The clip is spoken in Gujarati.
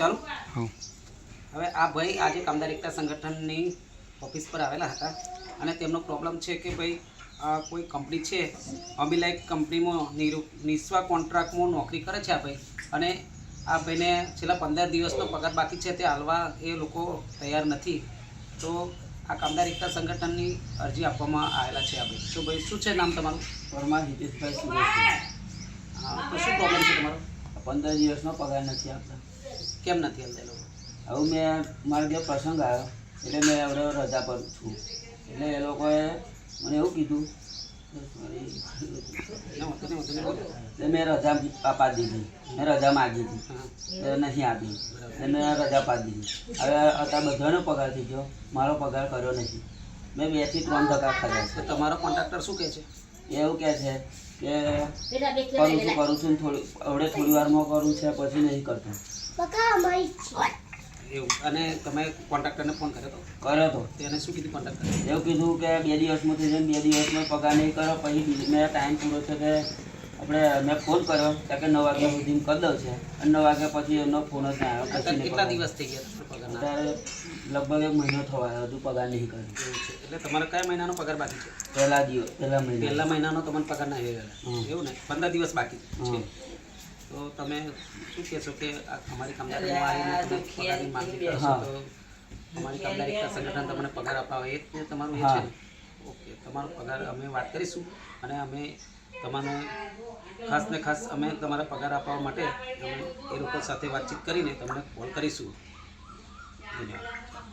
ચાલુ. હા હવે આ ભાઈ આજે કામદાર એકતા સંગઠનની ઓફિસ પર આવેલા હતા અને તેમનો પ્રોબ્લેમ છે કે ભાઈ આ કોઈ કંપની છે અમિલાઇક કંપનીમાં નિરુ નિસ્વા કોન્ટ્રાક્ટમાં નોકરી કરે છે આ ભાઈ. અને આ ભાઈને છેલ્લા પંદર દિવસનો પગાર બાકી છે તે હાલવા એ લોકો તૈયાર નથી. તો આ કામદાર એકતા સંગઠનની અરજી આપવામાં આવેલા છે આ ભાઈ. તો ભાઈ શું છે નામ તમારું? પરમાર હિતેશભાઈ સુરેશભાઈ. હા, તો શું પ્રોબ્લેમ છે તમારો? પંદર દિવસનો પગાર નથી આપતા. કેમ નથી લોકો હવે મેં મારા જે પ્રસંગ આવ્યો એટલે મેં હવે રજા પર છું. એટલે એ લોકોએ મને એવું કીધું મેં રજા આપા દીધી. મેં રજા માગી હતી. એ નથી આપી. મેં રજા પાડી દીધી. હવે અત્યારે બધાનો પગાર થઈ ગયો. મારો પગાર કર્યો નથી. મેં બેથી ત્રણ ટકા ખાધા તો તમારો કોન્ટ્રાક્ટર શું કહે છે છે? એવું કે છે કે કરું છું કરું છું થોડી હવે થોડી વારમાં કરું છે પછી નહીં કરતો. એવું. અને તમે કોન્ટ્રાક્ટરને ફોન કર્યો હતો કર્યો હતો તેને શું કીધું કોન્ટ્રાક્ટર? એવું કીધું કે બે દિવસમાં થઈ જાય ને બે દિવસમાં પગાર નહીં કરો પછી બીજી- મેં ટાઈમ પૂરો છે કે આપણે મેં ફોન કર્યો કે નવ વાગ્યા સુધી કરી દઉં છે. અને નવ વાગ્યા પછી એમનો ફોન જ ના આવ્યો કેટલા દિવસ થઈ ગયા લગભગ એક મહિનો થવા આવ્યો હજુ પગાર નહીં કર્યો. એવું છે. એટલે તમારે કયા મહિનાનો પગાર બાકી છે? પહેલા દિવસ પહેલા મહિના. પહેલા મહિનાનો તમને પગાર ના આવી હમ. ગયેલા એવું ને? પંદર દિવસ બાકી છે. તો તમે શું કહેશો કે આ અમારી કામદારીમાં આવીને તમે પગારની માંગણી કરશો તો અમારી કામદારી સંગઠન તમને પગાર અપાવે એ જ તમારું એ છે ઓકે તમારો પગાર અમે વાત કરીશું અને અમે તમારો ખાસ ને ખાસ અમે તમારા પગાર આપવા માટે અમે એ લોકો સાથે વાતચીત કરીને તમને કોલ કરીશું. ધન્યવાદ.